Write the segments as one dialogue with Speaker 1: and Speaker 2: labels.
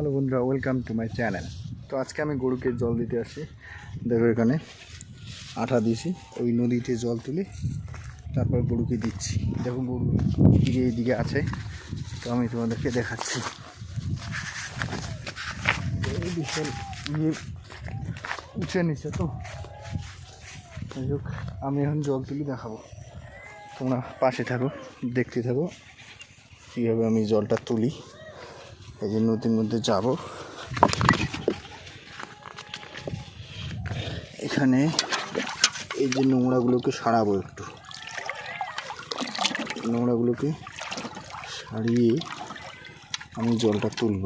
Speaker 1: Hello বন্ধুরা welcome to my channel তো আজকে আমি গরুকে জল দিতে আসি। দেখো এখানে আঠা দিয়েছি, ওই নদীতে জল তুলে তারপর গরুকে দিচ্ছি। দেখো গরু দিকে এইদিকে আছে, তো আমি তোমাদেরকে দেখাচ্ছি। এই বিশাল ইয়ে নিচে তো। যাই হোক, আমি এখন জল তুলি দেখাবো। তোমরা পাশে থাকো, দেখতে থাকো, কীভাবে আমি জলটা তুলি। এই যে নদীর মধ্যে যাব। এখানে এই যে নোংরাগুলোকে সারাবো একটু। নোংরাগুলোকে সারিয়ে আমি জলটা তুলব।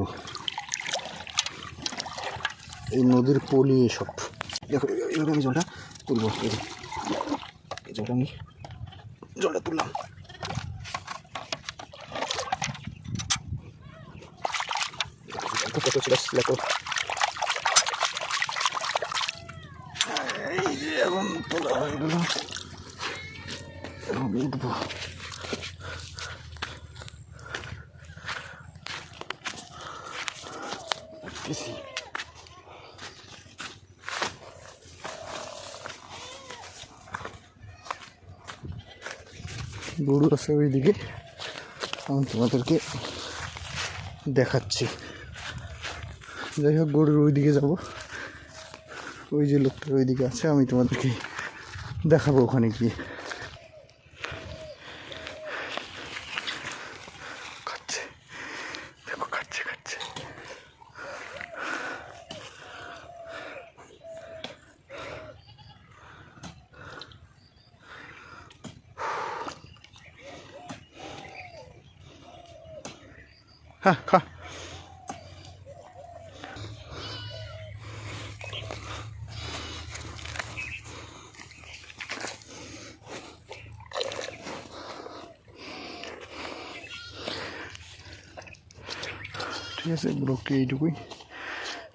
Speaker 1: এই নদীর পলি এসব। দেখো এইভাবে আমি জলটা তুলবো। এই জলটা আমি জলটা তুললাম। কত ছিল দেখো এখন তোলা হয়ে গেল এখন উঠবো গরু আছে ওইদিকে আমি তোমাদেরকে দেখাচ্ছি। যাই হোক, গরুর ওইদিকে যাব। ওই যে লোকটা ওইদিকে আছে, আমি তোমাদেরকে দেখাবো ওখানে গিয়ে। হ্যাঁ খা। ঠিক আছে ব্লগটি এইটুকুই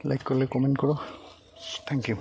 Speaker 1: লাইক করলে কমেন্ট করো। Thank you